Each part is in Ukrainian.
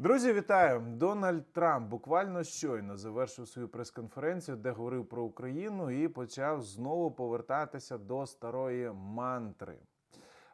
Друзі, вітаю! Дональд Трамп буквально щойно завершив свою прес-конференцію, де говорив про Україну і почав знову повертатися до старої мантри.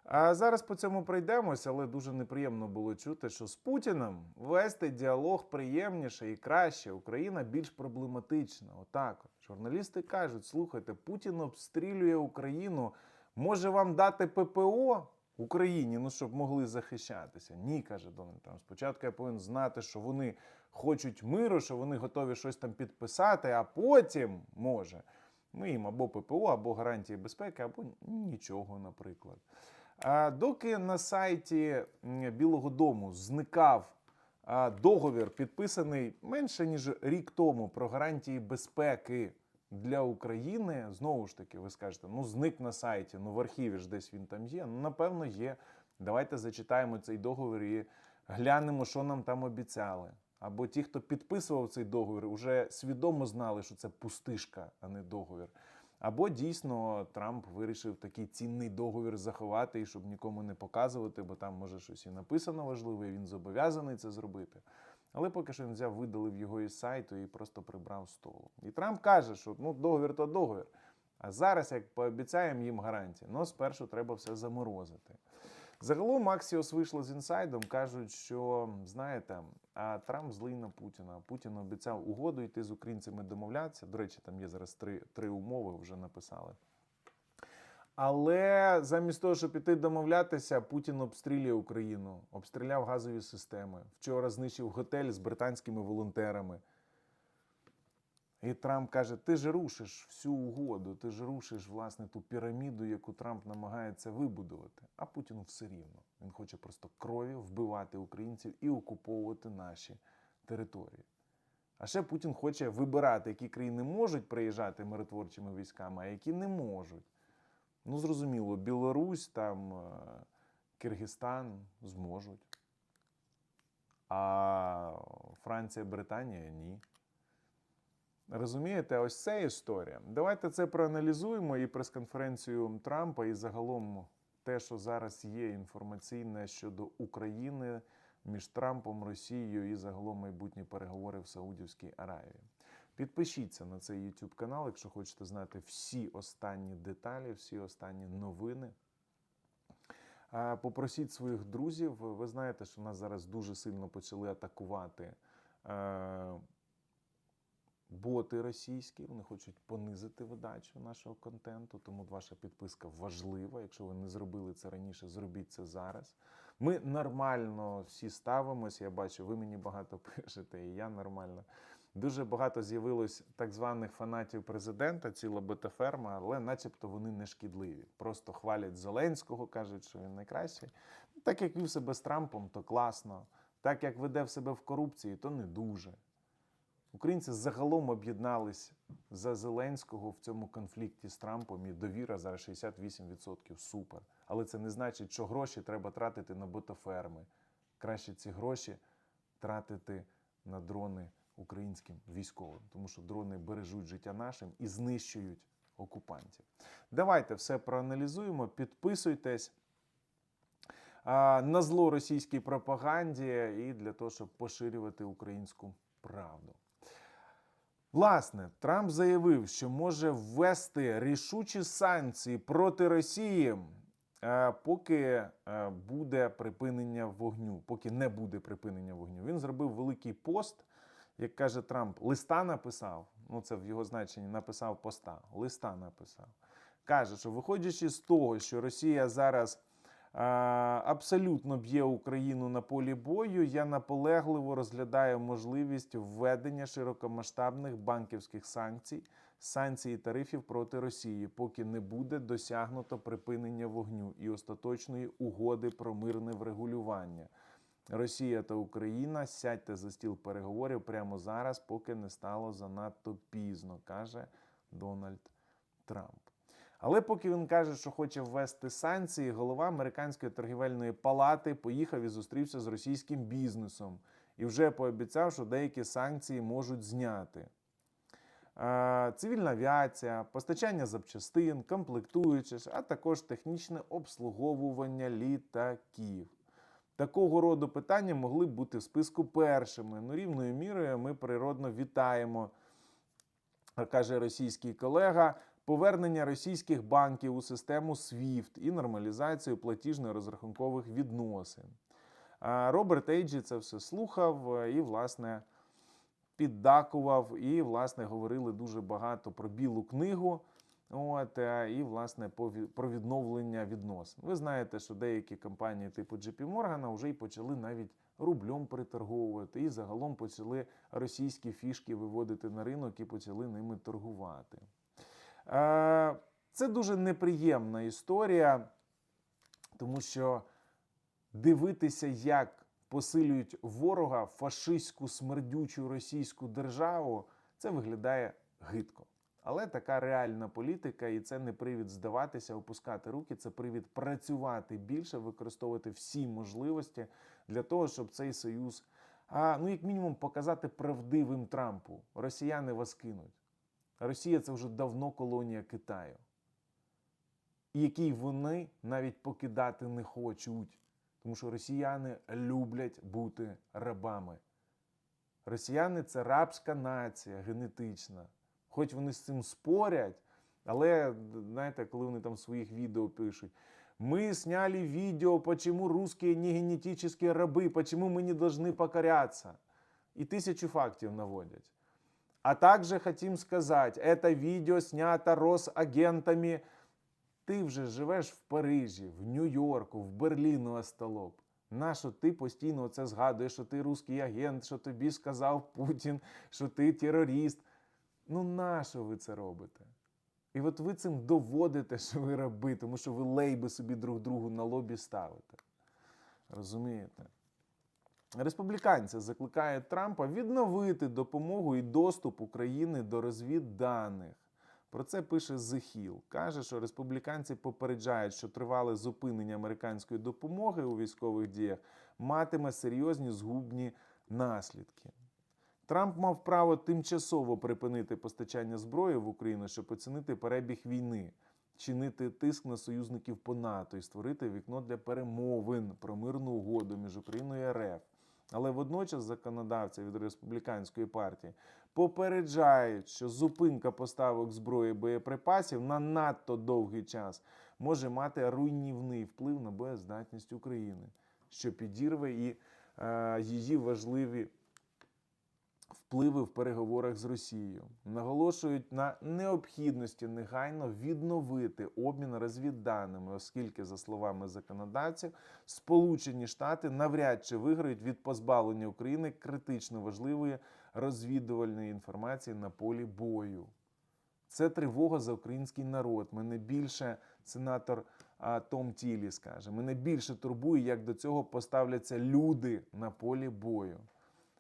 А зараз по цьому пройдемося, але дуже неприємно було чути, що з Путіним вести діалог приємніше і краще. Україна більш проблематична. Отак. Журналісти кажуть: слухайте, Путін обстрілює Україну. Може вам дати ППО Україні, ну щоб могли захищатися? Ні, каже Дональд Трамп. Спочатку я повинен знати, що вони хочуть миру, що вони готові щось там підписати, а потім може. Ми їм або ППО, або гарантії безпеки, або нічого, наприклад. А доки на сайті Білого Дому зникав договір, підписаний менше ніж рік тому про гарантії безпеки для України, знову ж таки, ви скажете, ну зник на сайті, ну в архіві ж десь він там є. Ну, напевно, є. Давайте зачитаємо цей договір і глянемо, що нам там обіцяли. Або ті, хто підписував цей договір, вже свідомо знали, що це пустишка, а не договір. Або дійсно Трамп вирішив такий цінний договір заховати і щоб нікому не показувати, бо там може щось і написано важливе, і він зобов'язаний це зробити. Але поки що він взяв, видалив його із сайту і просто прибрав столу. І Трамп каже, що ну договір то договір. А зараз, як пообіцяємо їм гарантії, ну спершу треба все заморозити. Загалом Аксіос вийшло з інсайдом, кажуть, що знаєте, а Трамп злий на Путіна. Путін обіцяв угоду йти з українцями домовлятися. До речі, там є зараз три, три умови, вже написали. Але замість того, щоб іти домовлятися, Путін обстрілює Україну, обстріляв газові системи. Вчора знищив готель з британськими волонтерами. І Трамп каже: ти ж рушиш всю угоду, ти ж рушиш власне ту піраміду, яку Трамп намагається вибудувати. А Путіну все рівно. Він хоче просто крові вбивати українців і окуповувати наші території. А ще Путін хоче вибирати, які країни можуть приїжджати миротворчими військами, а які не можуть. Ну, зрозуміло, Білорусь, там е, Киргизстан зможуть. А Франція, Британія ні. Розумієте, ось це історія. Давайте це проаналізуємо і прес-конференцію Трампа, і загалом те, що зараз є інформаційне щодо України між Трампом, Росією і загалом майбутні переговори в Саудівській Аравії. Підпишіться на цей YouTube канал, якщо хочете знати всі останні деталі, всі останні новини. Попросіть своїх друзів. Ви знаєте, що нас зараз дуже сильно почали атакувати е, боти російські. Вони хочуть понизити видачу нашого контенту, тому ваша підписка важлива. Якщо ви не зробили це раніше, зробіть це зараз. Ми нормально всі ставимося. Я бачу, ви мені багато пишете, і я нормально. Дуже багато з'явилось так званих фанатів президента, ціла бетаферма, але начебто вони не шкідливі. Просто хвалять Зеленського, кажуть, що він найкращий. Так як вів себе з Трампом, то класно. Так як веде в себе в корупції, то не дуже. Українці загалом об'єднались за Зеленського в цьому конфлікті з Трампом і довіра зараз 68% супер. Але це не значить, що гроші треба тратити на ботоферми. Краще ці гроші тратити на дрони українським військовим, тому що дрони бережуть життя нашим і знищують окупантів. Давайте все проаналізуємо, підписуйтесь на зло російській пропаганді і для того, щоб поширювати українську правду. Власне, Трамп заявив, що може ввести рішучі санкції проти Росії, е, поки е, буде припинення вогню, поки не буде припинення вогню. Він зробив великий пост, як каже Трамп, листа написав. Ну, це в його значенні написав поста. Листа написав. Каже, що виходячи з того, що Росія зараз е, абсолютно б'є Україну на полі бою, я наполегливо розглядаю можливість введення широкомасштабних банківських санкцій, санкцій і тарифів проти Росії, поки не буде досягнуто припинення вогню і остаточної угоди про мирне врегулювання. Росія та Україна сядьте за стіл переговорів прямо зараз, поки не стало занадто пізно, каже Дональд Трамп. Але поки він каже, що хоче ввести санкції, голова американської торгівельної палати поїхав і зустрівся з російським бізнесом і вже пообіцяв, що деякі санкції можуть зняти. Цивільна авіація, постачання запчастин, комплектуючих, а також технічне обслуговування літаків. Такого роду питання могли б бути в списку першими. Ну, рівною мірою ми природно вітаємо, каже російський колега, повернення російських банків у систему SWIFT і нормалізацію платіжно-розрахункових відносин. Роберт Ейджі це все слухав е, і, власне, піддакував, і, власне, говорили дуже багато про білу книгу. От, е, і, власне, про відновлення відносин. Ви знаєте, що деякі компанії типу JP Morgan вже й почали навіть рублем приторговувати, і загалом почали російські фішки виводити на ринок і почали ними торгувати. Е, Це дуже неприємна історія, тому що дивитися, як посилюють ворога фашистську смердючу російську державу, це виглядає гидко. Але така реальна політика, і це не привід здаватися, опускати руки. Це привід працювати більше, використовувати всі можливості для того, щоб цей союз, а, ну як мінімум, показати правдивим Трампу. Росіяни вас кинуть. Росія це вже давно колонія Китаю, який вони навіть покидати не хочуть, тому що росіяни люблять бути рабами. Росіяни це рабська нація генетична. Хоч вони з цим спорять, але знаєте, коли вони там в своїх відео пишуть. Мы сняли видео, почему русские не генетические рабы, почему мы не должны покоряться. И тысячу фактів наводять. А также хотим сказать, это видео снято Росагентами. Ти вже живеш в Парижі, в Нью-Йорку, в Берліну остолоп. Нащо ти постійно це згадуєш, що ти русський агент, що тобі сказав Путін, що ти терорист. Ну нащо ви це робите? І от ви цим доводите, що ви раби, тому що ви лейби собі друг другу на лобі ставите. Розумієте? Республіканці закликають Трампа відновити допомогу і доступ України до розвідданих. Про це пише Hill. Каже, що республіканці попереджають, що тривале зупинення американської допомоги у військових діях матиме серйозні згубні наслідки. Трамп мав право тимчасово припинити постачання зброї в Україну, щоб оцінити перебіг війни, чинити тиск на союзників по НАТО і створити вікно для перемовин про мирну угоду між Україною і РФ. Але водночас законодавці від республіканської партії попереджають, що зупинка поставок зброї боєприпасів на надто довгий час може мати руйнівний вплив на боєздатність України, що підірве і е, її важливі впливи в переговорах з Росією. Наголошують на необхідності негайно відновити обмін розвідданими, оскільки, за словами законодавців, Сполучені Штати навряд чи виграють від позбавлення України критично важливої розвідувальної інформації на полі бою. Це тривога за український народ. Мене більше сенатор а, Том Тілі скаже. Мене більше турбує, як до цього поставляться люди на полі бою.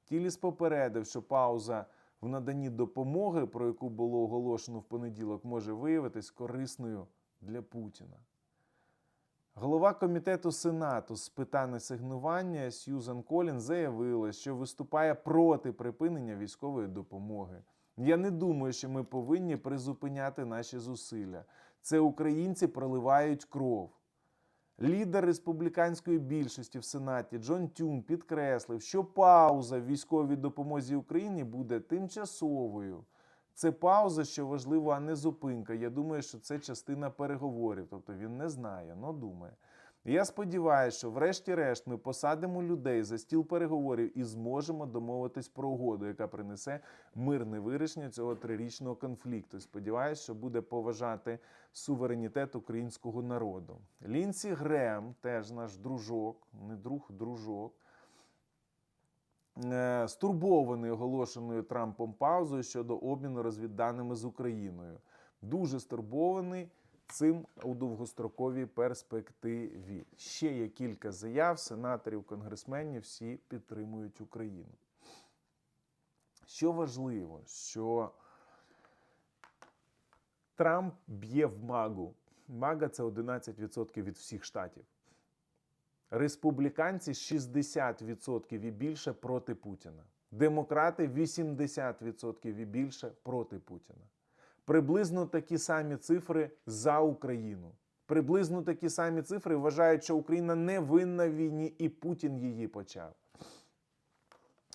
Тіліс попередив, що пауза в наданні допомоги, про яку було оголошено в понеділок, може виявитись корисною для Путіна. Голова комітету Сенату з питань асигнування Сьюзан Колін заявила, що виступає проти припинення військової допомоги. Я не думаю, що ми повинні призупиняти наші зусилля. Це українці проливають кров. Лідер республіканської більшості в Сенаті Джон Тюн підкреслив, що пауза в військовій допомозі Україні буде тимчасовою. Це пауза, що важливо, а не зупинка. Я думаю, що це частина переговорів. Тобто він не знає, але думає. Я сподіваюся, що врешті-решт ми посадимо людей за стіл переговорів і зможемо домовитись про угоду, яка принесе мирне вирішення цього трирічного конфлікту. Сподіваюся, що буде поважати суверенітет українського народу. Лінсі Грем, теж наш дружок, не друг, дружок. е, Стурбований оголошеною Трампом паузою щодо обміну розвідданими з Україною. Дуже стурбований цим у довгостроковій перспективі. Ще є кілька заяв сенаторів, конгресменів, всі підтримують Україну. Що важливо, що Трамп б'є в магу. Мага це 11% від всіх штатів. Республіканці 60% і більше проти Путіна. Демократи 80% і більше проти Путіна. Приблизно такі самі цифри за Україну. Приблизно такі самі цифри вважають, що Україна не винна в війні, і Путін її почав.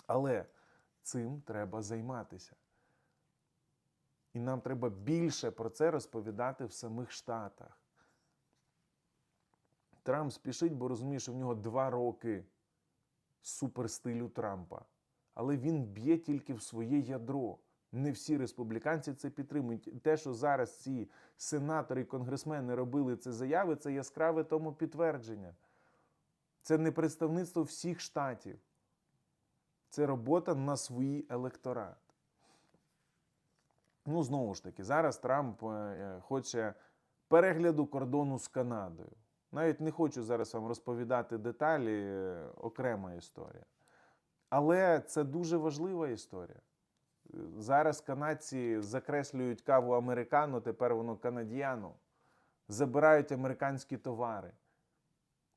Але цим треба займатися. І нам треба більше про це розповідати в самих Штатах. Трамп спішить, бо розуміє, що в нього два роки суперстилю Трампа. Але він б'є тільки в своє ядро. Не всі республіканці це підтримують. Те, що зараз ці сенатори і конгресмени робили ці заяви, це яскраве тому підтвердження. Це не представництво всіх штатів. Це робота на свій електорат. Ну, знову ж таки, зараз Трамп е, хоче перегляду кордону з Канадою. Навіть не хочу зараз вам розповідати деталі, е, окрема історія. Але це дуже важлива історія. Зараз канадці закреслюють каву американо, тепер воно канадіано. Забирають американські товари.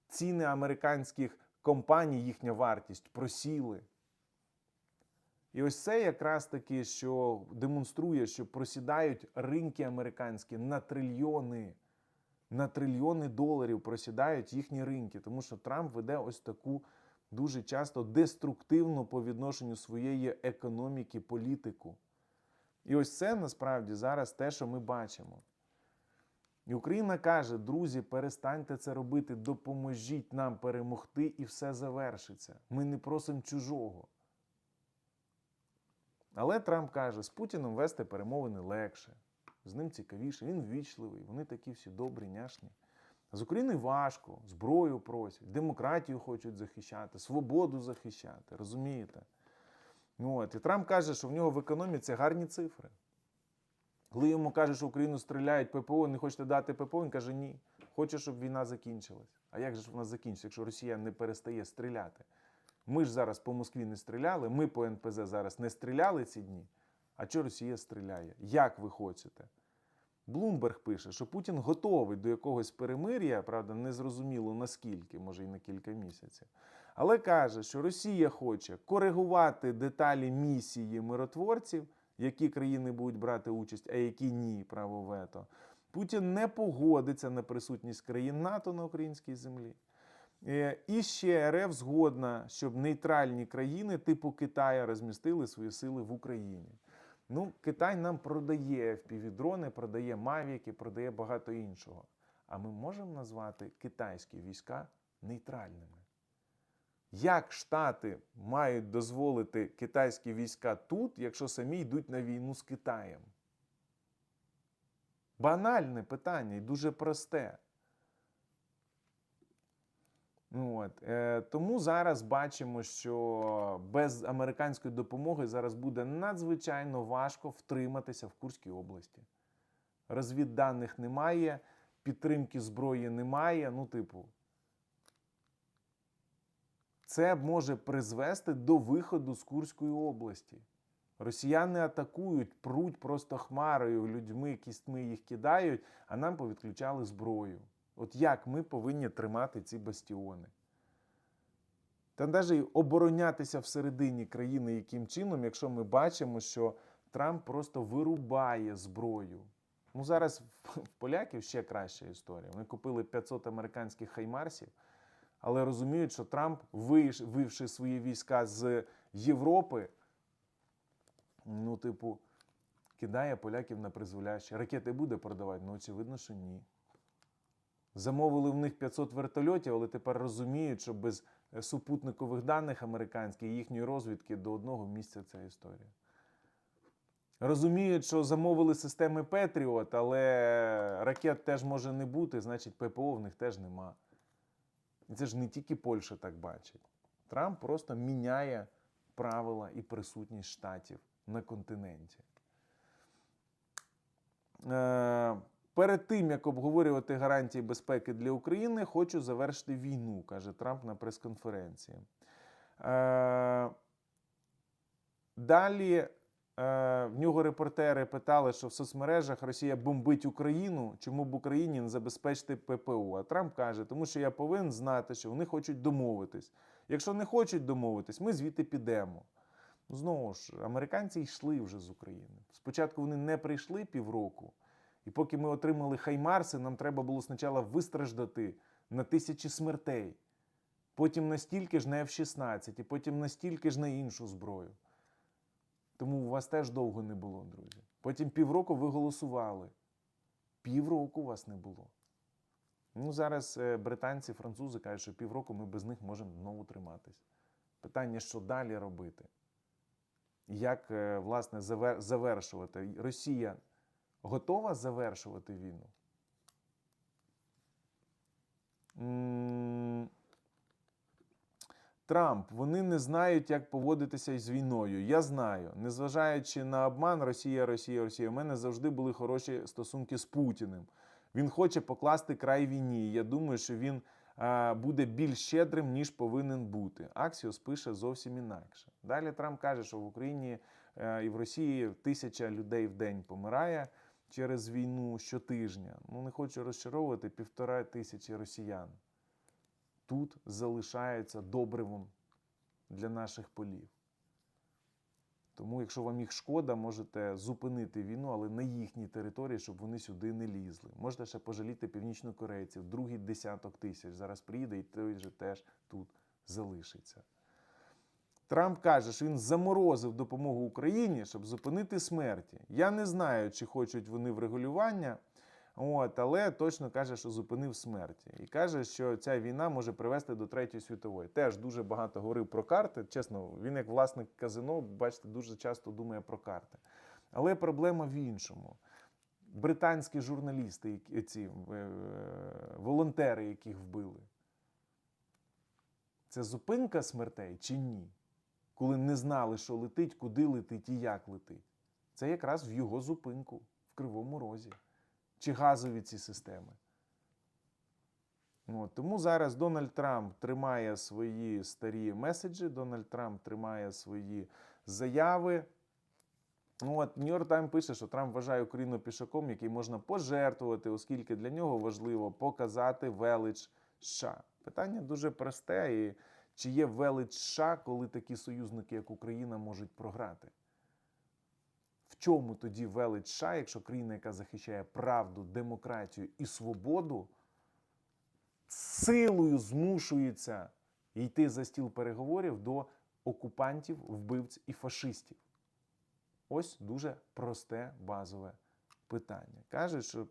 Ціни американських компаній, їхня вартість просіли. І ось це якраз таки, що демонструє, що просідають ринки американські на трильйони, на трильйони доларів просідають їхні ринки, тому що Трамп веде ось таку дуже часто деструктивну по відношенню своєї економіки політику. І ось це насправді зараз те, що ми бачимо. І Україна каже: друзі, перестаньте це робити, допоможіть нам перемогти, і все завершиться. Ми не просимо чужого. Але Трамп каже, з Путіним вести перемовини легше, з ним цікавіше, він ввічливий, вони такі всі добрі, няшні. З Україною важко, зброю просять, демократію хочуть захищати, свободу захищати, розумієте? Ну, от. І Трамп каже, що в нього в економіці гарні цифри. Коли йому кажуть, що Україну стріляють ППО, не хочете дати ППО, він каже, ні. Хоче, щоб війна закінчилась. А як же ж вона закінчиться, якщо Росія не перестає стріляти? Ми ж зараз по Москві не стріляли, ми по НПЗ зараз не стріляли ці дні. А що Росія стріляє? Як ви хочете? Блумберг пише, що Путін готовий до якогось перемир'я, правда, незрозуміло наскільки, може і на кілька місяців. Але каже, що Росія хоче коригувати деталі місії миротворців, які країни будуть брати участь, а які ні, право вето. Путін не погодиться на присутність країн НАТО на українській землі. Е, І ще РФ згодна, щоб нейтральні країни типу Китая розмістили свої сили в Україні. Ну, Китай нам продає FPV-дрони, продає мавіки, продає багато іншого. А ми можемо назвати китайські війська нейтральними. Як Штати мають дозволити китайські війська тут, якщо самі йдуть на війну з Китаєм? Банальне питання і дуже просте. От. Е, тому зараз бачимо, що без американської допомоги зараз буде надзвичайно важко втриматися в Курській області. Розвідданих немає, підтримки зброї немає. Ну, типу, це може призвести до виходу з Курської області. Росіяни атакують, пруть просто хмарою, людьми, кістьми їх кидають, а нам повідключали зброю. От як ми повинні тримати ці бастіони? Та навіть оборонятися всередині країни яким чином, якщо ми бачимо, що Трамп просто вирубає зброю. Ну зараз в поляків ще краща історія. Вони купили 500 американських хаймарсів, але розуміють, що Трамп, вивши свої війська з Європи, ну, типу, кидає поляків на призволяще. Ракети буде продавати? Ну, очевидно, що ні. Замовили в них 500 вертольотів, але тепер розуміють, що без е, супутникових даних американських і їхньої розвідки до одного місця ця історія. Розуміють, що замовили системи Петріот, але ракет теж може не бути, значить ППО в них теж нема. І це ж не тільки Польща так бачить. Трамп просто міняє правила і присутність штатів на континенті. Е, Перед тим, як обговорювати гарантії безпеки для України, хочу завершити війну, каже Трамп на прес-конференції. Е, Далі е, в нього репортери питали, що в соцмережах Росія бомбить Україну, чому б Україні не забезпечити ППО. А Трамп каже, тому що я повинен знати, що вони хочуть домовитись. Якщо не хочуть домовитись, ми звідти підемо. Ну, Знову ж, американці йшли вже з України. Спочатку вони не прийшли півроку, І поки ми отримали Хаймарси, нам треба було спочатку вистраждати на тисячі смертей, потім настільки ж на F-16, і потім настільки ж на іншу зброю. Тому у вас теж довго не було, друзі. Потім півроку ви голосували. Півроку у вас не було. Ну, зараз е, британці, французи кажуть, що півроку ми без них можемо знову триматись. Питання, що далі робити? Як, е, власне, завершувати? Росія готова завершувати війну? Трамп, вони не знають, як поводитися із війною. Я знаю. Незважаючи на обман, Росія, Росія, Росія. У мене завжди були хороші стосунки з Путіним. Він хоче покласти край війні. Я думаю, що він е, буде більш щедрим, ніж повинен бути. Аксіос пише зовсім інакше. Далі Трамп каже, що в Україні е, і в Росії тисяча людей в день помирає через війну щотижня. Ну не хочу розчаровувати півтора тисячі росіян. Тут залишається добривом для наших полів. Тому, якщо вам їх шкода, можете зупинити війну, але на їхній території, щоб вони сюди не лізли. Можете ще пожаліти північнокорейців, другий десяток тисяч. Зараз приїде і той же теж тут залишиться. Трамп каже, що він заморозив допомогу Україні, щоб зупинити смерті. Я не знаю, чи хочуть вони врегулювання, от, але точно каже, що зупинив смерті. І каже, що ця війна може привести до Третьої світової. Теж дуже багато говорив про карти. Чесно, він як власник казино, бачите, дуже часто думає про карти. Але проблема в іншому. Британські журналісти, ці е, волонтери, яких вбили. Це зупинка смертей чи ні? Коли не знали, що летить, куди летить і як летить. Це якраз в його зупинку в Кривому Розі. Чи газові ці системи. От, тому зараз Дональд Трамп тримає свої старі меседжі, Дональд Трамп тримає свої заяви. Ну, От Нью-Йорк Тайм пише, що Трамп вважає Україну пішаком, який можна пожертвувати, оскільки для нього важливо показати велич США. Питання дуже просте. І чи є велич США, коли такі союзники, як Україна, можуть програти? В чому тоді велич США, якщо країна, яка захищає правду, демократію і свободу, силою змушується йти за стіл переговорів до окупантів, вбивць і фашистів? Ось дуже просте базове питання. Каже, що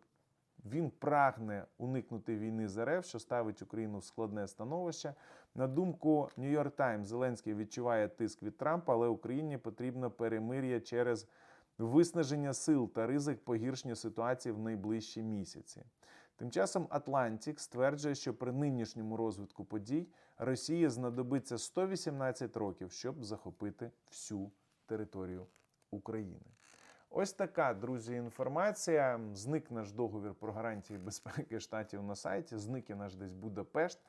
він прагне уникнути війни з РФ, що ставить Україну в складне становище. На думку York Times, Зеленський відчуває тиск від Трампа, але Україні потрібно перемир'я через виснаження сил та ризик погіршення ситуації в найближчі місяці. Тим часом Атлантик стверджує, що при нинішньому розвитку подій Росії знадобиться 118 років, щоб захопити всю територію України. Ось така, друзі, інформація. Зник наш договір про гарантії безпеки штатів на сайті, зник і наш десь Будапешт.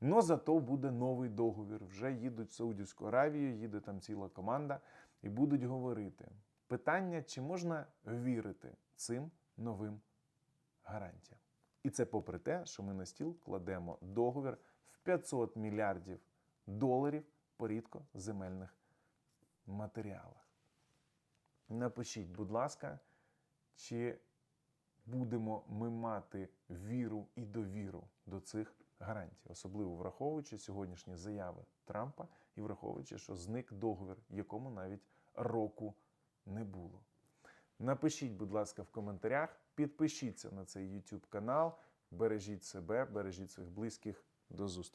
Но зато буде новий договір. Вже їдуть в Саудівську Аравію, їде там ціла команда і будуть говорити. Питання, чи можна вірити цим новим гарантіям? І це попри те, що ми на стіл кладемо договір в 500 мільярдів доларів по рідкоземельних матеріалах. Напишіть, будь ласка, чи будемо ми мати віру і довіру до цих гарантій, особливо враховуючи сьогоднішні заяви Трампа і враховуючи, що зник договір, якому навіть року не було. Напишіть, будь ласка, в коментарях, підпишіться на цей YouTube канал, бережіть себе, бережіть своїх близьких. До зустрічі!